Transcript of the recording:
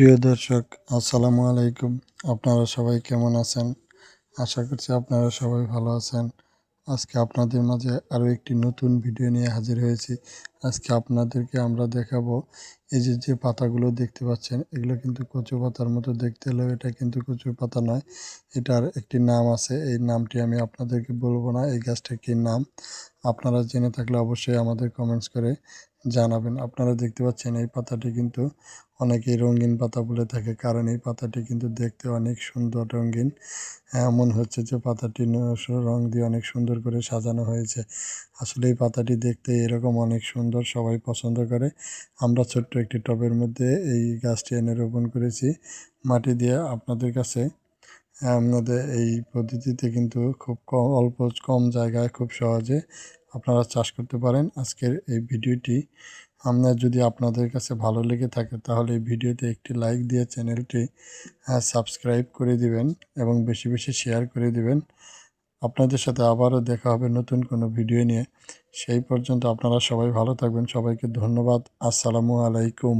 প্রিয় দর্শক, আসসালামু আলাইকুম। আপনারা সবাই কেমন আছেন? আশা করছি আপনারা সবাই ভালো আছেন। আজকে আপনাদের মাঝে আরও একটি নতুন ভিডিও নিয়ে হাজির হয়েছি। আজকে আপনাদেরকে আমরা দেখাবো। এই যে যে পাতাগুলো দেখতে পাচ্ছেন, এগুলো কিন্তু কচু পাতার মতো দেখতে হলেও এটা কিন্তু কচু পাতা নয়। এটার একটি নাম আছে। এই নামটি আমি আপনাদেরকে বলব না। এই গাছটার কী নাম? আপনারা জেনে থাকলে অবশ্যই আমাদের কমেন্টস করে জানাবেন। আপনারা দেখতে পাচ্ছেন, এই পাতাটি কিন্তু অনেকেই রঙিন পাতা বলে থাকে, কারণ এই পাতাটি কিন্তু দেখতে অনেক সুন্দর রঙিন। এমন হচ্ছে যে পাতাটি রং দিয়ে অনেক সুন্দর করে সাজানো হয়েছে। আসলে এই পাতাটি দেখতে এরকম অনেক সুন্দর, সবাই পছন্দ করে। আমরা ছোট্ট একটি টবের মধ্যে এই গাছটি এনে রোপণ করেছি মাটি দিয়ে আপনাদের কাছে। আপনাদের এই পদ্ধতিতে কিন্তু খুব কম, অল্প কম জায়গায় খুব সহজে আপনারা চাষ করতে পারেন। আজকের এই ভিডিওটি আপনার যদি আপনাদের কাছে ভালো লেগে থাকে তাহলে এই ভিডিওতে একটি লাইক দিয়ে চ্যানেলটি সাবস্ক্রাইব করে দিবেন এবং বেশি বেশি শেয়ার করে দিবেন। আপনাদের সাথে আবারও দেখা হবে নতুন কোনো ভিডিও নিয়ে। সেই পর্যন্ত আপনারা সবাই ভালো থাকবেন। সবাইকে ধন্যবাদ। আসসালামু আলাইকুম।